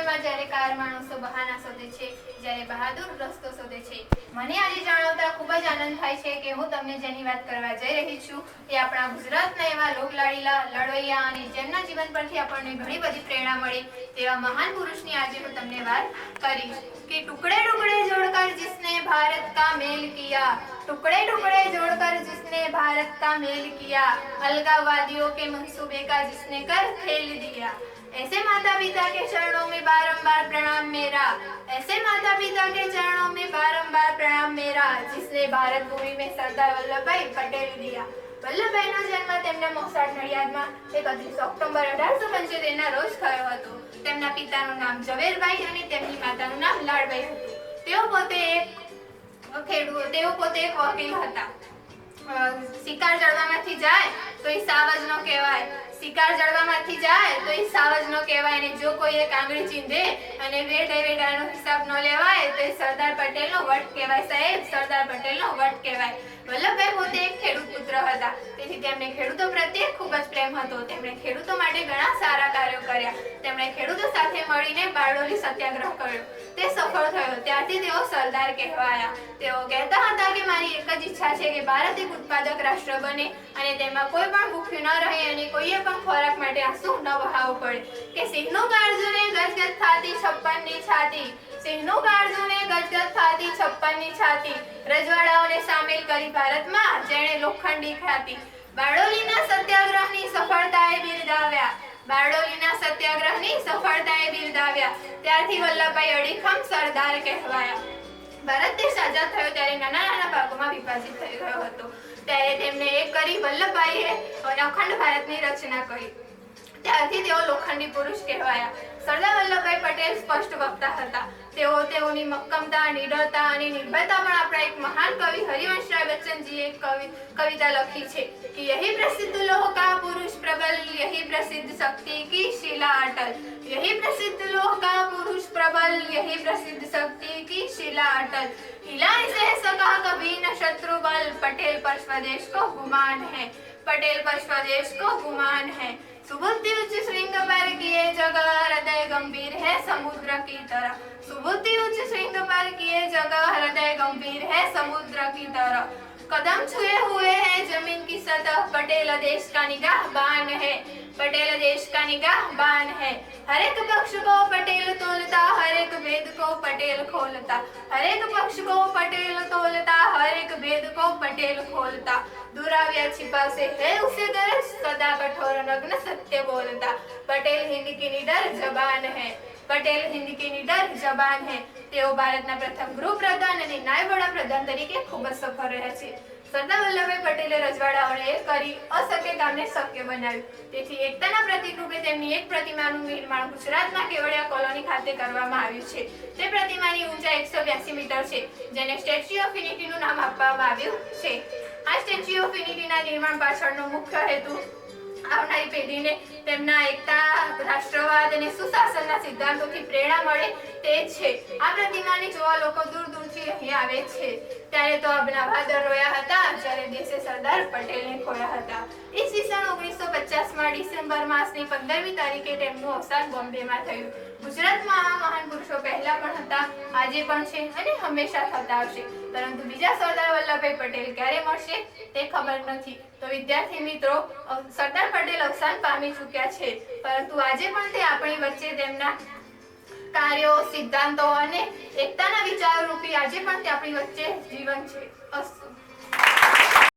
સમયમાં જ્યારે કાર માણસો બહાના શોધે છે જ્યારે બહાદુર રસ્તો શોધે છે મને આજે જણાવતા ખૂબ જ આનંદ થાય છે કે હું તમને જેની વાત કરવા જઈ રહી છું એ આપણા ગુજરાતના એવા લોકલાડીલા લડવૈયા અને જેમના જીવન પરથી આપણને ઘણી બધી પ્રેરણા મળી તેવા મહાન પુરુષની આજે હું તમને વાત કરીશ કે ટુકડે ટુકડે જોડકર जिसने भारत का मेल किया टुकड़े टुकड़े जोड़कर जिसने भारत का मेल किया अलगाववादियों के मंसूबे का जिसने कर खेल दिया ऐसे माता पिता के चरणों में बारंबार प्रणाम मेरा ऐसे माता पिता के चरणों में बारंबार प्रणाम मेरा जिसने भारत भूमि में सरदार वल्लभभाई पटेल दिया વલ્લભભાઈનો જન્મ તેમના મોસાળ નડિયાદમાં એકત્રીસ ઓક્ટોબર અઢારસો પંચોતેરના રોજ થયો હતો તેમના પિતાનું નામ ઝવેરભાઈ અને તેમની માતાનું નામ લાડભાઈ હતું તેઓ પોતે એક ખેડૂત તેઓ પોતે એક વકીલ હતા અ, શિકાર જળવામાંથી જાય તો એ સાવજ નો કહેવાય. શિકાર જળવામાંથી જાય તો એ સાવજ નો કહેવાય. અને જો કોઈ એક આંગળી ચીંધે અને વેઢે વેટાનો હિસાબ ન લેવાય, તો એ સરદાર પટેલનો વટ કહેવાય. સાહેબ, સરદાર પટેલનો વટ કહેવાય. વલ્લભભાઈ પોતે એક ખેડૂત પુત્ર હતા. તેથી તેમને ખેડૂતો પ્રત્યે ખૂબ જ પ્રેમ હતો. તેમણે ખેડૂતો માટે ઘણા સારા કાર્યો કર્યા. તેમણે ખેડૂતો સાથે મળીને બારડોલી સત્યાગ્રહ કર્યો. તે સફળ થયો. ત્યારથી તેઓ સરદાર કહેવાયા. તેઓ કહેતા હતા કે મારી એક જ ઈચ્છા છે કે ભારત એક ઉત્પાદક રાષ્ટ્ર બને અને તેમાં કોઈ પણ ભૂખ્યું ન રહે અને કોઈએ પણ ખોરાક માટે આંસુ ન વહાવવું પડે. કે સિંહનું કાળજુને ગજગજ થાતી છપ્પનની છાતી. સિંહનું કાળજુને ગજગજ થાતી છપ્પનની છાતી. રજવાડાઓને સામેલ કરી ભારતમાં જેણે લોખંડી ખ્યાતિ. બારડોલીના બિરદાવ્યા બારડોલીના સત્યાગ્રહની સફળતાએ બિરદાવ્યા. ત્યારથી વલ્લભભાઈ અડીખમ સરદાર કહેવાયા. ભારત દેશ આઝાદ થયો ત્યારે નાના નાના ભાગોમાં વિભાજિત થઈ ગયો હતો. ત્યારે તેમને એક કરી વલ્લભભાઈએ અખંડ ભારતની રચના કરી. ત્યારથી તેઓ લોખંડી પુરુષ કહેવાયા સરદાર વલ્લભભાઈ પટેલ સ્પષ્ટ વક્તા હતા તેઓ તેઓની મક્કમતા નિડરતા અને નિર્ભયતા પણ આપણા એક મહાન કવિ હરિવંશરાય બચ્ચનજીએ એક કવિ કવિતા લખી છે કે યહી પ્રસિદ્ધ લોહ કા પુરુષ પ્રબલ યહી પ્રસિદ્ધ શક્તિ કી શિલા અટલ यही प्रसिद्ध लोह का पुरुष प्रबल यही प्रसिद्ध शक्ति की शिला अटल हिला इसे सका कभी न शत्रु बल पटेल पर स्वदेश को गुमान है पटेल पर स्वदेश को गुमान है सुबुद्धि समुद्र की तरह। सुबुद्धि उच्च श्रृंग पर किए जगह, हृदय गंभीर है समुद्र की तरह। कदम छुए हुए हैं ज़मीन की सतह, पटेल देश का निगाह बान है। पटेल देश का निगाह बान है। हर एक पक्ष को पटेल तोलता, हर एक भेद को पटेल खोलता। हर एक पक्ष को पटेल तोलता, हर एक भेद को पटेल खोलता। दुराव्या छिपा से है उसे गरज, सदा कठोर नग्न सत्य बोलता। पटेल हिंद की निडर जबान है। પટેલ હિન્દી કે નિડર જબાન હે. તેઓ ભારતના પ્રથમ ગૃહપ્રધાન અને નાયબ વડાપ્રધાન તરીકે ખૂબ જ સફળ રહ્યા છે. સરદાર વલ્લભભાઈ પટેલે રજવાડાઓને કરી અશક્ય કામને શક્ય બનાવ્યું. તેથી એકતાના પ્રતિક રૂપે તેમની એક પ્રતિમાનું નિર્માણ ગુજરાતમાં કેવડિયા કોલોની ખાતે કરવામાં આવ્યું છે. તે પ્રતિમાની ઊંચાઈ એકસો બ્યાસી મીટર છે, જેને સ્ટેચ્યુ ઓફ યુનિટીનું નામ આપવામાં આવ્યું છે. આ સ્ટેચ્યુ ઓફ યુનિટીના નિર્માણ પાછળનો મુખ્ય હેતુ આવનારી પેઢીને તેમના એકતા, રાષ્ટ્રવાદ અને સુશાસનના સિદ્ધાંતોથી પ્રેરણા મળે તે છે. આ પ્રતિમાને જોવા લોકો દૂર દૂરથી અહીં આવે છે. ત્યારે તો આપણા ભાદર રોયા હતા, જ્યારે દેશે સરદાર પટેલને ખોયા હતા. ઈસવીસન ઓગણીસો પચાસમાં ડિસેમ્બર માસની પંદરમી તારીખે તેમનું અવસાન બોમ્બેમાં થયું. ગુજરાતમાં આ મહાન પુરુષો પહેલા પણ હતા, આજે પણ છે અને હંમેશા થતા આવશે. પરંતુ બીજા સરદાર વલ્લભભાઈ પટેલ ક્યારે મળશે, તે ખબર નથી. તો વિદ્યાર્થી મિત્રો સરદાર પટેલ અવસાન પામી ચૂક્યા છે. પરંતુ આજે પણ તે આપણી વચ્ચે તેમના કાર્યો સિદ્ધાંતો અને એકતાના વિચારો રૂપી આજે પણ તે આપણી વચ્ચે જીવન છે. અસ્તુ